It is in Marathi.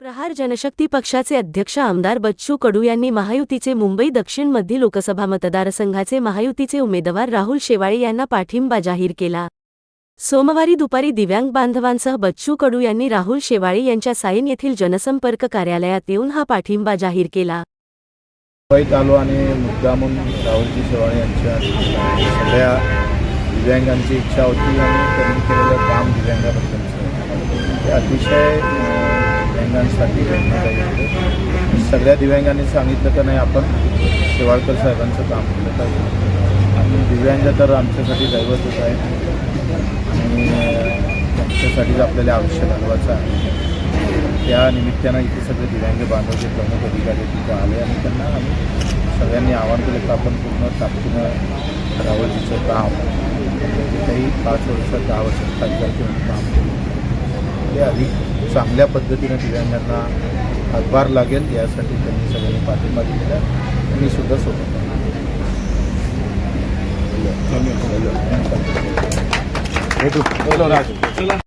प्रहार जनशक्ती पक्षाचे अध्यक्ष आमदार बच्चू कडू यांनी महायुतीचे मुंबई दक्षिण मध्य लोकसभा मतदारसंघाचे महायुतीचे उमेदवार राहुल शेवाळे यांना पाठिंबा जाहीर केला. सोमवारी दुपारी दिव्यांग बांधवांसह बच्चू कडू यांनी राहुल शेवाळे यांच्या साईन येथील जनसंपर्क कार्यालयात येऊन हा पाठिंबा जाहीर केला. मुंबईत आलो आणि मुद्दामून राहुलजी शेवाळे यांच्या सगळ्या दिव्यांगांची इच्छा होती आणि त्यांनी केलेलं काम दिव्यांगाबद्दलचं. ते अतिशय दिव्यांगांसाठी सगळ्या दिव्यांगांनी सांगितलं का नाही आपण शेवाळकर साहेबांचं काम केलं पाहिजे. आणि दिव्यांग तर आमच्यासाठी दैवतच आहे आणि त्यांच्यासाठीच आपल्याला आयुष्य घालवायचं आहे. त्या निमित्तानं इथे सगळे दिव्यांग बांधवचे प्रमुख अधिकारी तिथे आले आणि त्यांना आम्ही सगळ्यांनी आव्हान केलं तर आपण पूर्ण ताकदीनं रावजीचं काम. तिथेही पाच वर्षात दहा वर्षात खासदार घेऊन काम केलं ते अधिक चांगल्या पद्धतीनं दिव्यांगांना हातभार लागेल यासाठी त्यांनी सगळ्यांनी पाठिंबा दिलेला. मी सुद्धा सोबत राज.